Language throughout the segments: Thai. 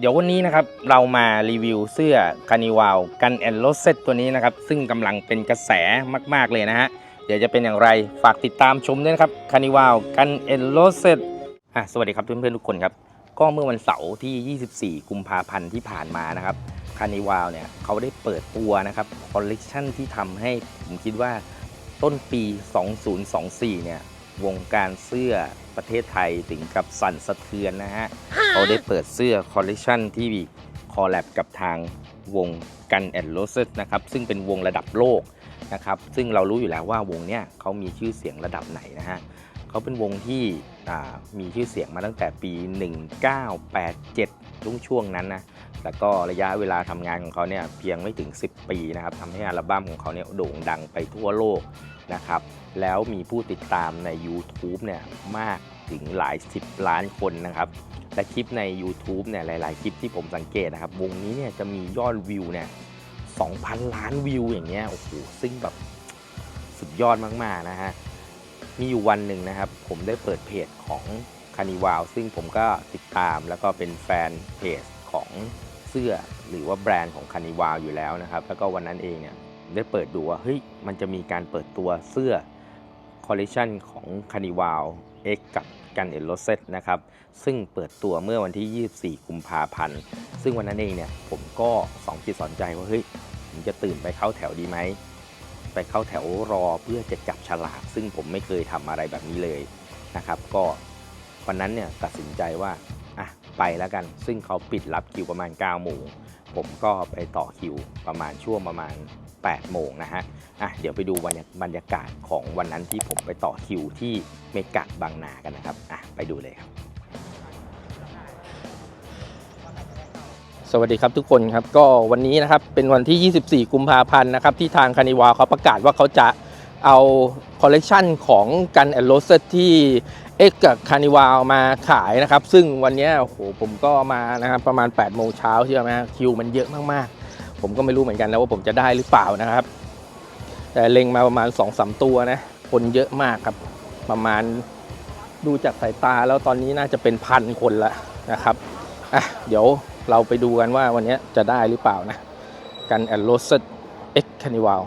เดี๋ยววันนี้นะครับเรามารีวิวเสื้อคานิวาลกันแอนโรเซตตัวนี้นะครับ ซึ่งกำลังเป็นกระแสมาก ๆ เลยนะฮะ เดี๋ยวจะเป็นอย่างไรฝากติดตามชมด้วยนะครับคานิวาลกันแอนโรเซตอะสวัสดีครับเพื่อนๆทุกคนครับ ก็เมื่อวันเสาร์ที่ 24 กุมภาพันธ์ที่ผ่านมานะครับคานิวาลเนี่ยเขาได้เปิดตัวนะครับคอลเลกชันที่ทำให้ผมคิดว่าต้นปี 2024 เนี่ย วงการเสื้อประเทศไทยถึงกับสั่นสะเทือนนะฮะเขาได้เปิดเสื้อคอลเลกชันที่คอลแลบกับทางวงกันแอนโรสนะครับซึ่งเป็นวงระดับโลกนะครับซึ่งเรารู้อยู่แล้วว่าวงเนี้ยเขามีชื่อเสียงระดับไหนนะฮะเขาเป็นวงที่อ่ามีชื่อเสียงมาตั้งแต่ปี 1987ช่วงช่วงนั้นนะแล้วก็ระยะเวลาทำงานของเขาเนี่ยเพียงไม่ถึง 10 ปีนะครับทำให้อัลบั้มของเขาเนี่ยโด่งดังไปทั่วโลกนะครับ แล้วมีผู้ติดตามใน YouTube เนี่ยมากถึงหลาย 10 ล้านคนนะครับ และคลิปใน YouTube เนี่ยหลาย ๆ คลิปที่ผมสังเกตนะครับ วงนี้เนี่ยจะมียอดวิวเนี่ย2,000 ล้านวิวอย่างเงี้ยโอ้โหซึ่งแบบสุดยอดมาก ๆ นะฮะ มีอยู่วันหนึ่งนะครับ ผมได้เปิดเพจของคานิวาลซึ่งผมก็ติดตามแล้วก็เป็นแฟนเพจของเสื้อหรือว่าแบรนด์ของคานิวาลอยู่แล้วนะครับ แล้วก็วันนั้นเองเนี่ยได้เปิดดูว่าเฮ้ยมันจะมีการเปิดตัวเสื้อ อลเลชันของคานิวาล X กับกันเอ r โรเซตนะครับ ซึ่งเปิดตัวเมื่อวันที่ 24 กุมภาพันธ์ ซึ่งวันนั้นเองเนี่ยผมก็สองจิตสอนใจว่าเฮ้ยผมจะตื่นไปเข้าแถวดีไหม ไปเข้าแถวรอเพื่อจะจับฉลากซึ่งผมไม่เคยทำอะไรแบบนี้เลยนะครับ ก็วันนั้นเนี่ยตัดสินใจว่าอะไปแล้วกัน ซึ่งเขาปิดรับคิวประมาณ9โมงผมก็ไปต่อคิวประมาณช่วงประมาณ 8 โมงนะฮะอะเดี๋ยวไปดูบรรยากาศของวันนั้นที่ผมไปต่อคิวที่เมกะบางนากันนะครับอะไปดูเลยครับ สวัสดีครับทุกคนครับก็วันนี้นะครับเป็นวันที่ 24 กุมภาพันธ์นะครับที่ทางคานิวาเขาประกาศว่าเขาจะเอาคอลเลกชันของกันแอนโรสที่เอ็กกับคานิวาลมาขายนะครับ ซึ่งวันนี้โอ้โหผมก็มานะครับประมาณ8โมงเช้าใช่ไหมคิวมันเยอะมากๆ ผมก็ไม่รู้เหมือนกันนะว่าผมจะได้หรือเปล่านะครับ แต่เล็งมาประมาณ2อสตัวนะ คนเยอะมากครับ ประมาณดูจากสายตาแล้วตอนนี้น่าจะเป็นพันคนละนะครับอะเดี๋ยวเราไปดูกันว่าวันนี้จะได้หรือเปล่านะ กันแอนโรสเอ็กคานิวาล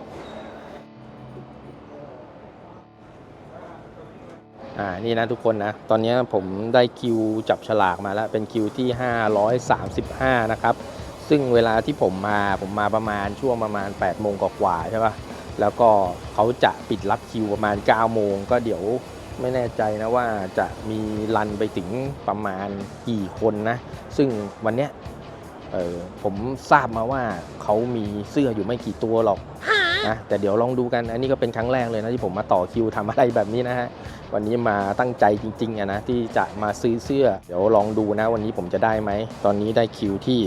อ่า นี่นะทุกคนนะ ตอนนี้ผมได้คิวจับฉลากมาแล้ว เป็นคิวที่ 535 นะครับ ซึ่งเวลาที่ผมมาผมมาประมาณช่วงประมาณ8โมงกว่าๆใช่ปะแล้วก็เขาจะปิดรับคิวประมาณ9โมงก็เดี๋ยวไม่แน่ใจนะว่าจะมีรันไปถึงประมาณกี่คนนะ ซึ่งวันเนี้ยเออผมทราบมาว่าเขามีเสื้ออยู่ไม่กี่ตัวหรอกนะแต่เดี๋ยวลองดูกันอันนี้ก็เป็นครั้งแรกเลยนะที่ผมมาต่อคิวทำอะไรแบบนี้นะฮะวันนี้มาตั้งใจจริงๆอะนะที่จะมาซื้อเสื้อ เดี๋ยวลองดูนะวันนี้ผมจะได้ไหม ตอนนี้ได้คิวที่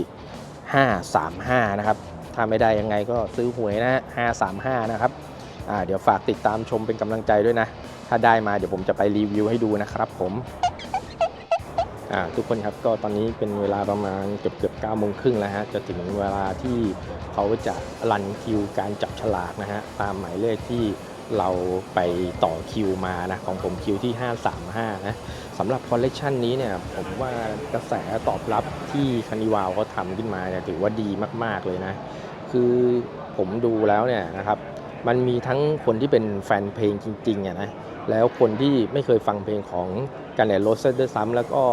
535 นะครับ ถ้าไม่ได้ยังไงก็ซื้อหวยนะฮะ535 นะครับเดี๋ยวฝากติดตามชมเป็นกำลังใจด้วยนะ ถ้าได้มาเดี๋ยวผมจะไปรีวิวให้ดูนะครับผมทุกคนครับก็ตอนนี้เป็นเวลาประมาณเกือบเกือบเก้าโมงครึ่งแล้วฮะจะถึงเวลาที่เขาจะรันคิวการจับฉลากนะฮะตามหมายเลขที่เราไปต่อคิวมานะของผมคิวที่ 535 นะ สำหรับคอลเลกชันนี้เนี่ยผมว่ากระแสตอบรับที่คานิวาลเขาทำขึ้นมาเนี่ยถือว่าดีมาก ๆเลยนะ คือผมดูแล้วเนี่ยนะครับมันมีทั้งคนที่เป็นแฟนเพลงจริงๆอะนะแล้วคนที่ไม่เคยฟังเพลงของกันแอนโรสด้วยซ้ำแล้วก็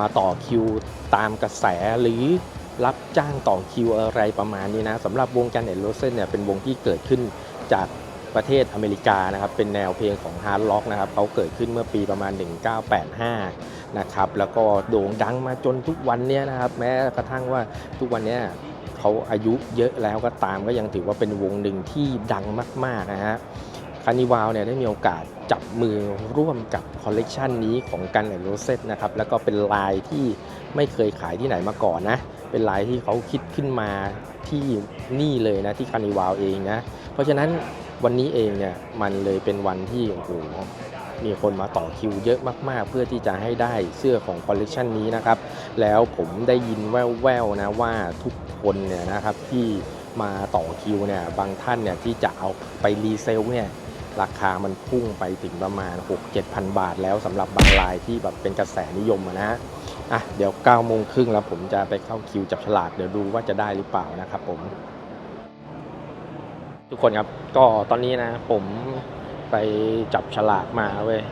มาต่อคิวตามกระแสหรือรับจ้างต่อคิวอะไรประมาณนี้นะสำหรับวงกันแอนโรสเนี่ยเป็นวงที่เกิดขึ้นจาก ประเทศอเมริกานะครับเป็นแนวเพลงของฮาร์ดล็อกนะครับเขาเกิดขึ้นเมื่อปีประมาณ 1985 นะครับแล้วก็โด่งดังมาจนทุกวันนี้นะครับแม้กระทั่งว่าทุกวันนี้เขาอายุเยอะแล้วก็ตามก็ยังถือว่าเป็นวงหนึ่งที่ดังมากๆนะฮะคานิวาลเนี่ยได้มีโอกาสจับมือร่วมกับคอลเลกชันนี้ของกันแอนโรเซตนะครับแล้วก็เป็นลายที่ไม่เคยขายที่ไหนมาก่อนนะ เป็นลายที่เขาคิดขึ้นมาที่นี่เลยนะที่คานิวาลเองนะ เพราะฉะนั้น วันนี้เองเนี่ยมันเลยเป็นวันที่โอ้โหมีคนมาต่อคิวเยอะมากๆ เพื่อที่จะให้ได้เสื้อของคอลเลกชันนี้นะครับ แล้วผมได้ยินแว่วๆนะว่าทุกคนเนี่ยนะครับที่มาต่อคิวเนี่ยบางท่านเนี่ยที่จะเอาไปรีเซลเนี่ยราคามันพุ่งไปถึงประมาณ 6-7,000 บาทแล้วสำหรับบางรายที่แบบเป็นกระแสนิยมอะนะอะเดี๋ยว9ก้าโมงครึ่งแล้วผมจะไปเข้าคิวจับฉลากเดี๋ยวดูว่าจะได้หรือเปล่านะครับผม ทุกคนครับ ก็ตอนนี้นะ ผมไปจับฉลากมาเว้ย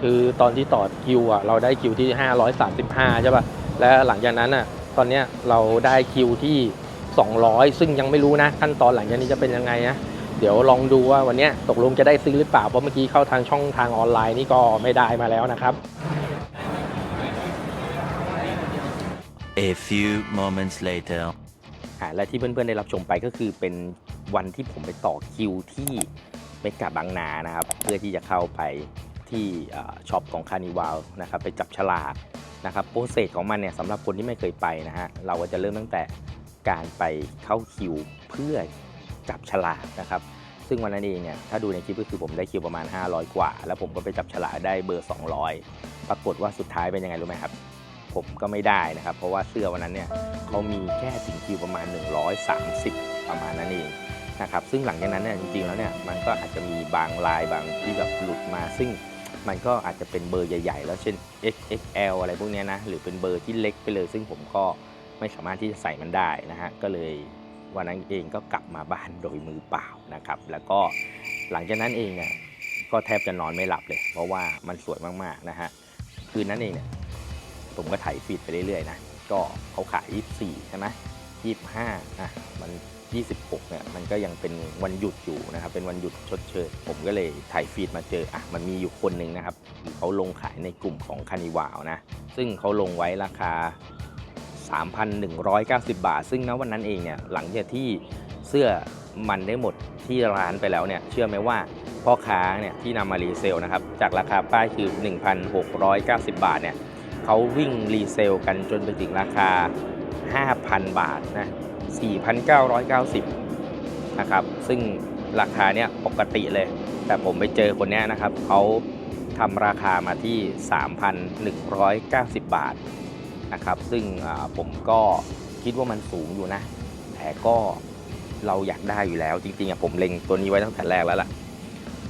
คือตอนที่ต่อคิวอะเราได้คิวที่ 535 ใช่ป่ะ แล้วหลังจากนั้นอะตอนเนี้ยเราได้คิวที่ 200 ซึ่งยังไม่รู้นะ ขั้นตอนหลังจากนี้จะเป็นยังไงนะเดี๋ยวลองดูว่าวันเนี้ยตกลงจะได้ซื้อหรือเปล่าเพราะเมื่อกี้เข้าทางช่องทางออนไลน์นี่ก็ไม่ได้มาแล้วนะครับ A few moments later. อ่าและที่เพื่อนๆได้รับชมไปก็คือเป็น วันที่ผมไปต่อคิวที่เมกาบางนานะครับ เพื่อที่จะเข้าไปที่ช็อปของคานิวาลนะครับไปจับฉลากนะครับโปรเซสของมันเนี่ยสำหรับคนที่ไม่เคยไปนะฮะเราก็จะเริ่มตั้งแต่การไปเข้าคิวเพื่อจับฉลากนะครับ ซึ่งวันนั้นเองเนี่ยถ้าดูในคลิปก็คือผมได้คิวประมาณ 500 กว่า แล้วผมก็ไปจับฉลากได้เบอร์ 200 ปรากฏว่าสุดท้ายเป็นยังไงรู้ไหมครับผมก็ไม่ได้นะครับ เพราะว่าเสื้อวันนั้นเนี่ยเขามีแค่ถึงคิวประมาณ 130 ประมาณนั้นเอง นะครับซึ่งหลังจากนั้นเนี่ยจริงๆแล้วเนี่ยมันก็อาจจะมีบางลายบางที่แบบหลุดมา ซึ่งมันก็อาจจะเป็นเบอร์ใหญ่ ๆ แล้วเช่น XXL อะไรพวกนี้นะหรือเป็นเบอร์ที่เล็กไปเลย ซึ่งผมก็ไม่สามารถที่จะใส่มันได้นะฮะก็เลยวันนั้นเองก็กลับมาบ้านโดยมือเปล่านะครับ แล้วก็หลังจากนั้นเองเนี่ยก็แทบจะนอนไม่หลับเลย เพราะว่ามันสวยมากๆนะฮะคืนนั้นเองเนี่ยผมก็ถ่ายฟีดไปเรื่อยๆนะก็เขาขาย 24 ใช่ไหม 25อะมัน 26เนี่ยมันก็ยังเป็นวันหยุดอยู่นะครับ เป็นวันหยุดชดเชย ผมก็เลยถ่ายฟีดมาเจออะมันมีอยู่คนหนึ่งนะครับเขาลงขายในกลุ่มของคานิวาวนะ ซึ่งเขาลงไว้ราคา 3,190 บาท ซึ่งณวันนั้นเองเนี่ยหลังจากที่เสื้อมันได้หมดที่ร้านไปแล้วเนี่ยเชื่อไหมว่าพ่อค้าเนี่ยที่นำมารีเซลนะครับจากราคาป้ายคือ 1,690 บาทเนี่ยเขาวิ่งรีเซลกันจนไปถึงราคา 5,000 บาทนะ4,990นะครับซึ่งราคาเนี้ยปกติเลย แต่ผมไปเจอคนเนี้ยนะครับเขาทำราคามาที่ 3,190 บาทนะครับซึ่งอ่าผมก็คิดว่ามันสูงอยู่นะ แต่ก็เราอยากได้อยู่แล้ว จริงๆอะผมเล็งตัวนี้ไว้ตั้งแต่แรกแล้วล่ะ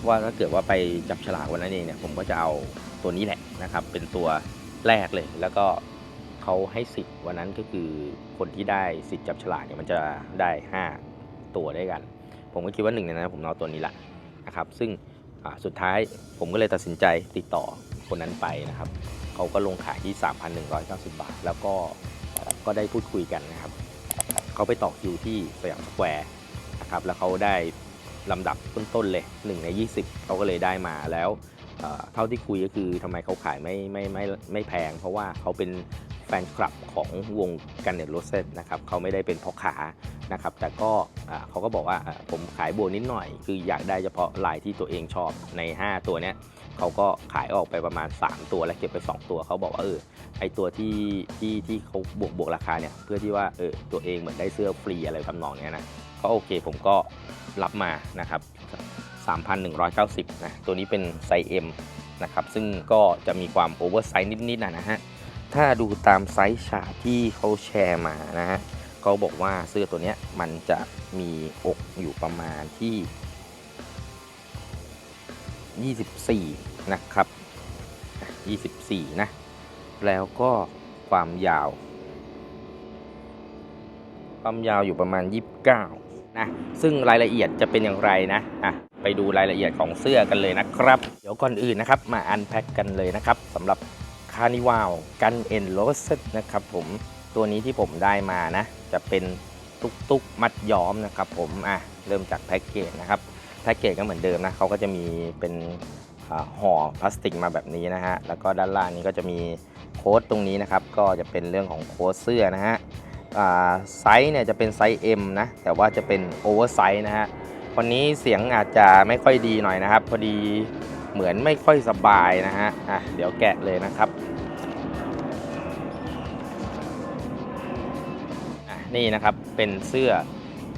ว่าถ้าเกิดว่าไปจับฉลากวันนั้นเองเนี่ยผมก็จะเอาตัวนี้แหละนะครับ เป็นตัวแรกเลยแล้วก็ เขาให้สิทธิ์วันนั้นก็คือคนที่ได้สิทธิ์จับฉลากเนี่ยมันจะได้ 5 ตัวด้วยกัน ผมก็คิดว่าหนึ่งในนั้นผมเอาตัวนี้แหละนะครับ ซึ่งสุดท้ายผมก็เลยตัดสินใจติดต่อคนนั้นไปนะครับ เขาก็ลงขายที่ 3,190 บาท แล้วก็ก็ได้พูดคุยกันนะครับ เขาไปต่อคิวที่สยามสแควร์นะครับ แล้วเขาได้ลำดับต้นๆเลย 1 ใน 20 เขาก็เลยได้มาแล้วเท่าที่คุยก็คือทำไมเขาขายไม่ไม่ไม่ไม่แพง เพราะว่าเขาเป็น ฟนคลับของวงกันเน็ตโรเซตนะครับเขาไม่ได้เป็นพ่อค้านะครับแต่ก็เขาก็บอกว่าผมขายโบวนิดหน่อย คืออยากได้เฉพาะลายที่ตัวเองชอบใน 5 ตัวเนี้ยเขาก็ขายออกไปประมาณ 3 ตัวแล้วเก็บไป 2 ตัวเขาบอกว่าเออไอตัวที่ที่ที่เขาบวกบวกราคาเนี่ยเพื่อที่ว่าเออตัวเองเหมือนได้เสื้อฟรีอะไรทำนองเนี้ยนะก็โอเคผมก็รับมานะครับ 3,190 นะ ตัวนี้เป็นไซส์ M นะครับ ซึ่งก็จะมีความโอเวอร์ไซส์นิดๆนะนะฮะ ถ้าดูตามไซส์ฉาที่เขาแชร์มานะฮะเขาบอกว่าเสื้อตัวเนี้ยมันจะมีอกอยู่ประมาณที่ 24 นะครับ 24 นะ แล้วก็ความยาว ความยาวอยู่ประมาณ 29 นะ ซึ่งรายละเอียดจะเป็นอย่างไรนะ อะ ไปดูรายละเอียดของเสื้อกันเลยนะครับ เดี๋ยวก่อนอื่นนะครับ มาอันแพ็กกันเลยนะครับสำหรับ คานิวาวกันเอ็นโรสนะครับผมตัวนี้ที่ผมได้มานะ จะเป็นตุกตุกมัดย้อมนะครับผมอะเริ่มจากแพ็กเกจนะครับแพ็กเกจก็เหมือนเดิมนะเขาก็จะมีเป็นห่อพลาสติกมาแบบนี้นะฮะแล้วก็ด้านล่างนี้ก็จะมีโค้ดตรงนี้นะครับก็จะเป็นเรื่องของโค้ดเสื้อนะฮะไซส์เนี่ยจะเป็นไซส์ M นะแต่ว่าจะเป็นโอเวอร์ไซส์นะฮะวันนี้เสียงอาจจะไม่ค่อยดีหน่อยนะครับ พอดี เหมือนไม่ค่อยสบายนะฮะอะเดี๋ยวแกะเลยนะครับอะนี่นะครับ เป็นเสื้อ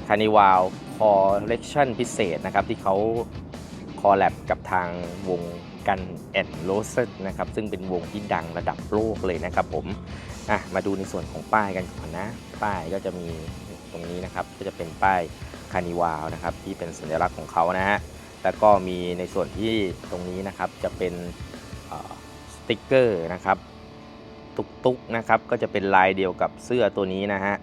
คานิวาลคอเลกชันพิเศษนะครับ ที่เขาคอลแลบกับทางวงกันแอนโรสนะครับ ซึ่งเป็นวงที่ดังระดับโลกเลยนะครับผมอะมาดูในส่วนของป้ายกันก่อนนะ ป้ายก็จะมีตรงนี้นะครับ ก็จะเป็นป้ายคานิวาลนะครับ ที่เป็นสัญลักษณ์ของเขานะฮะ แล้วก็มีในส่วนที่ตรงนี้นะครับจะเป็นสติกเกอร์นะครับตุกๆนะครับก็จะเป็นลายเดียวกับเสื้อตัวนี้นะฮะ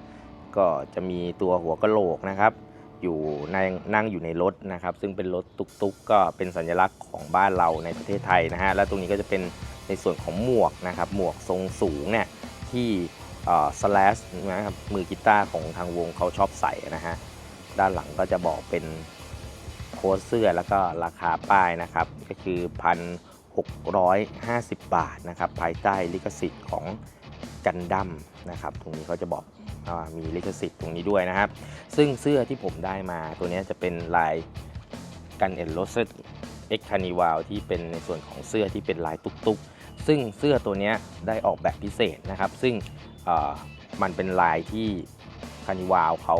ก็จะมีตัวหัวกะโหลกนะครับอยู่ในนั่งอยู่ในรถนะครับ ซึ่งเป็นรถตุกๆกก็เป็นสัญลักษณ์ของบ้านเราในประเทศไทยนะฮะแล้วตรงนี้ก็จะเป็นในส่วนของหมวกนะครับหมวกทรงสูงเนี่ยที่สแลชนะครับมือกีตาร์ของทางวงเขาชอบใส่นะฮะด้านหลังก็จะบอกเป็น ค้ดเสื้อแล้วก็ราคาป้ายนะครับ ก็คือ 1,650 บาทนะครับ ภายใต้ลิขสิทธิ์ของกันดั้มนะครับ ตรงนี้เขาจะบอกมีลิขสิทธิ์ตรงนี้ด้วยนะครับ ซึ่งเสื้อที่ผมได้มาตัวนี้จะเป็นลายกันเอ็นโรสเอ็กคานิวาลที่เป็นในส่วนของเสื้อที่เป็นลายตุกๆ ซึ่งเสื้อตัวนี้ได้ออกแบบพิเศษนะครับ ซึ่งมันเป็นลายที่คานิวาลเขา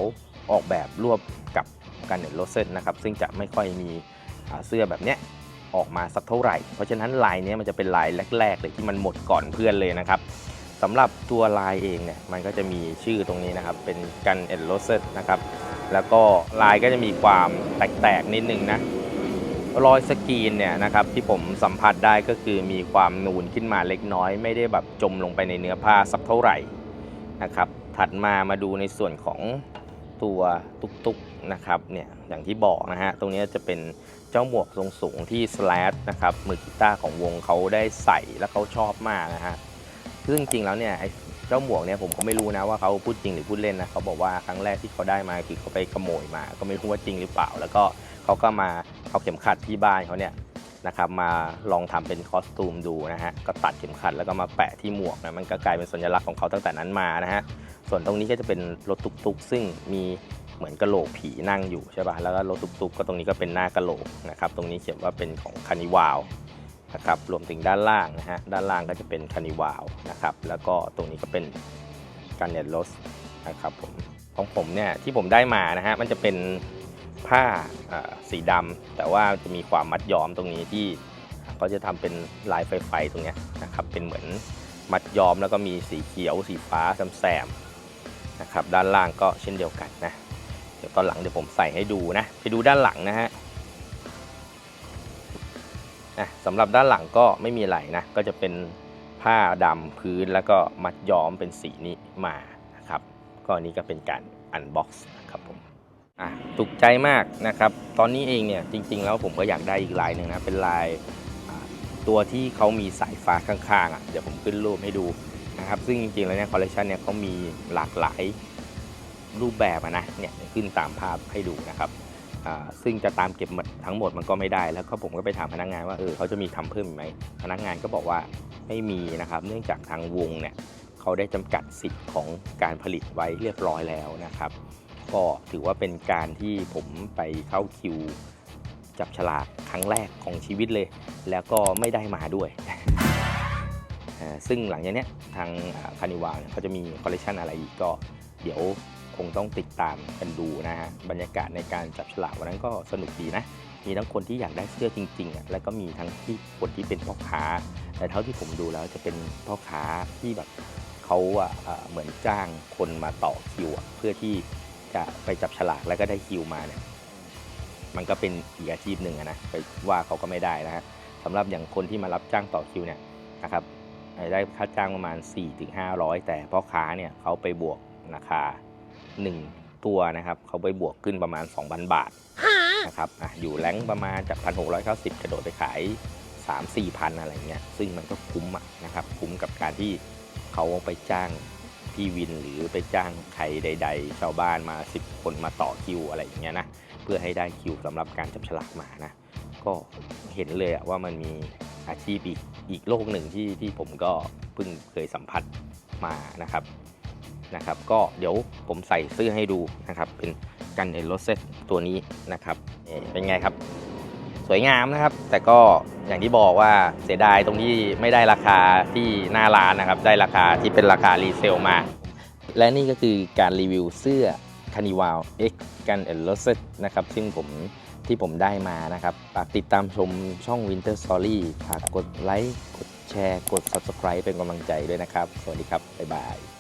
ออกแบบร่วมกับ กันเอ็นโรสนนะครับซึ่งจะไม่ค่อยมีเสื้อแบบเนี้ยออกมาสักเท่าไหร่ เพราะฉะนั้นลายนี้มันจะเป็นลายแรกๆเลยที่มันหมดก่อนเพื่อนเลยนะครับสำหรับตัวลายเองเนี่ยมันก็จะมีชื่อตรงนี้นะครับ เป็นกันเอ็นโรสนะครับแล้วก็ลายก็จะมีความแตกๆนิดนึงนะรอยสกรีนเนี่ยนะครับที่ผมสัมผัสได้ก็คือมีความนูนขึ้นมาเล็กน้อย ไม่ได้แบบจมลงไปในเนื้อผ้าสักเท่าไหร่นะครับถัดมามาดูในส่วนของ ตัวตุกๆนะครับเนี่ยอย่างที่บอกนะฮะตรงนี้จะเป็นเจ้าหมวกทรงสูงที่สแลชนะครับมือกีตาร์ของวงเขาได้ใส่แล้วเขาชอบมากนะฮะซึ่งจริงแล้วเนี่ยไอ้เจ้าหมวกเนี่ยผมก็ไม่รู้นะว่าเขาพูดจริงหรือพูดเล่นนะเขาบอกว่าครั้งแรกที่เขาได้มาคือเขาไปขโมยมา ก็ไม่รู้ว่าจริงหรือเปล่า แล้วก็เขาก็มาเอาเข็มขัดที่บ้านเขาเนี่ย นะครับมาลองทำเป็นคอสตูมดูนะฮะก็ตัดเข็มขัดแล้วก็มาแปะที่หมวกนะมันก็กลายเป็นสัญลักษณ์ของเขาตั้งแต่นั้นมานะฮะส่วนตรงนี้ก็จะเป็นรถตุกๆ ซึ่งมีเหมือนกะโหลกผีนั่งอยู่ใช่ป่ะแล้วก็รถตุกๆ ก็ตรงนี้ก็เป็นหน้ากะโหลกนะครับตรงนี้เขียนว่าเป็นของคานิวาลนะครับรวมถึงด้านล่างนะฮะด้านล่างก็จะเป็นคานิวาวนะครับแล้วก็ตรงนี้ก็เป็นการเนตรสนะครับผมของผมเนี่ยที่ผมได้มานะฮะมันจะเป็น ผ้าสีดำแต่ว่าจะมีความมัดย้อมตรงนี้ที่เขาจะทำเป็นลายไฟไฟตรงนี้นะครับเป็นเหมือนมัดย้อมแล้วก็มีสีเขียว สีฟ้าแซมๆนะครับด้านล่างก็เช่นเดียวกันนะเดี๋ยวตอนหลังเดี๋ยวผมใส่ให้ดูนะไปดูด้านหลังนะฮะอะสำหรับด้านหลังก็ไม่มีอะไรนะก็จะเป็นผ้าดำพื้นแล้วก็มัดย้อมเป็นสีนี้มานะครับก็อันนี้ก็เป็นการอันบ็อกซ์นะครับผม อะถูกใจมากนะครับ ตอนนี้เองเนี่ยจริง ๆ แล้วผมก็อยากได้อีกลายหนึ่งนะเป็นลายตัวที่เขามีสายฟ้าข้างๆอะเดี๋ยวผมขึ้นรูปให้ดูนะครับ ซึ่งจริงๆแล้วเนี่ยคอลเลคชันเนี่ยเขามีหลากหลายรูปแบบนะเนี่ยขึ้นตามภาพให้ดูนะครับซึ่งจะตามเก็บหมดทั้งหมดมันก็ไม่ได้แล้วก็ผมก็ไปถามพนักงานว่าเออเขาจะมีทำเพิ่มไหมพนักงานก็บอกว่าไม่มีนะครับ เนื่องจากทางวงเนี่ยเขาได้จำกัดสิทธิ์ของการผลิตไว้เรียบร้อยแล้วนะครับ ก็ถือว่าเป็นการที่ผมไปเข้าคิว จับฉลากครั้งแรกของชีวิตเลย แล้วก็ไม่ได้มาด้วย ซึ่งหลังจากนี้ทางคานิวาเนี่ยเขาจะมีคอลเลคชันอะไรอีกก็เดี๋ยวคงต้องติดตามกันดูนะฮะบรรยากาศในการจับฉลากวันนั้นก็สนุกดีนะ มีทั้งคนที่อยากได้เสื้อจริงๆอะแล้วก็มีทั้งที่คนที่เป็นพ่อค้า แต่เท่าที่ผมดูแล้วจะเป็นพ่อค้าที่แบบเขาอะเหมือนจ้างคนมาต่อคิวเพื่อที่ จะไปจับฉลากแล้วก็ได้คิวมาเนี่ยมันก็เป็นอีกอาชีพหนึ่งนะไปว่าเขาก็ไม่ได้นะฮะสำหรับอย่างคนที่มารับจ้างต่อคิวเนี่ยนะครับได้ค่าจ้างประมาณ 4-500 แต่พ่อค้าเนี่ยเขาไปบวกราคา 1 ตัวนะครับเขาไปบวกขึ้นประมาณ 2,000 บาทนะครับออยู่แรงประมาณจาก 1,690 กระโดดไปขาย 3 4พันอะไรเงี้ยซึ่งมันก็คุ้มนะครับคุ้มกับการที่เขาไปจ้างี่วินหรือไปจ้างใครใด ๆ ชาวบ้านมา 10 คนมาต่อคิวอะไรอย่างเงี้ยนะเพื่อให้ได้คิวสำหรับการจับฉลากมานะก็เห็นเลยว่ามันมีอาชีพอีกอีกโลกหนึ่งที่ที่ผมก็เพิ่งเคยสัมผัสมานะครับนะครับ ก็เดี๋ยวผมใส่เสื้อให้ดูนะครับ เป็นกันเอโรเซตตัวนี้นะครับเป็นไงครับ สวยงามนะครับ แต่ก็อย่างที่บอกว่าเสียดายตรงที่ไม่ได้ราคาที่หน้าร้านนะครับ ได้ราคาที่เป็นราคารีเซลมา และนี่ก็คือการรีวิวเสื้อ c a r n i v a l X กันเอโรเซตนะครับ ซึ่งผมที่ผมได้มานะครับฝากติดตามชมช่อง Winter Story ฝากกดไลค์กดแชร์ กด Subscribe เป็นกำลังใจด้วยนะครับ สวัสดีครับ บ๊ายบาย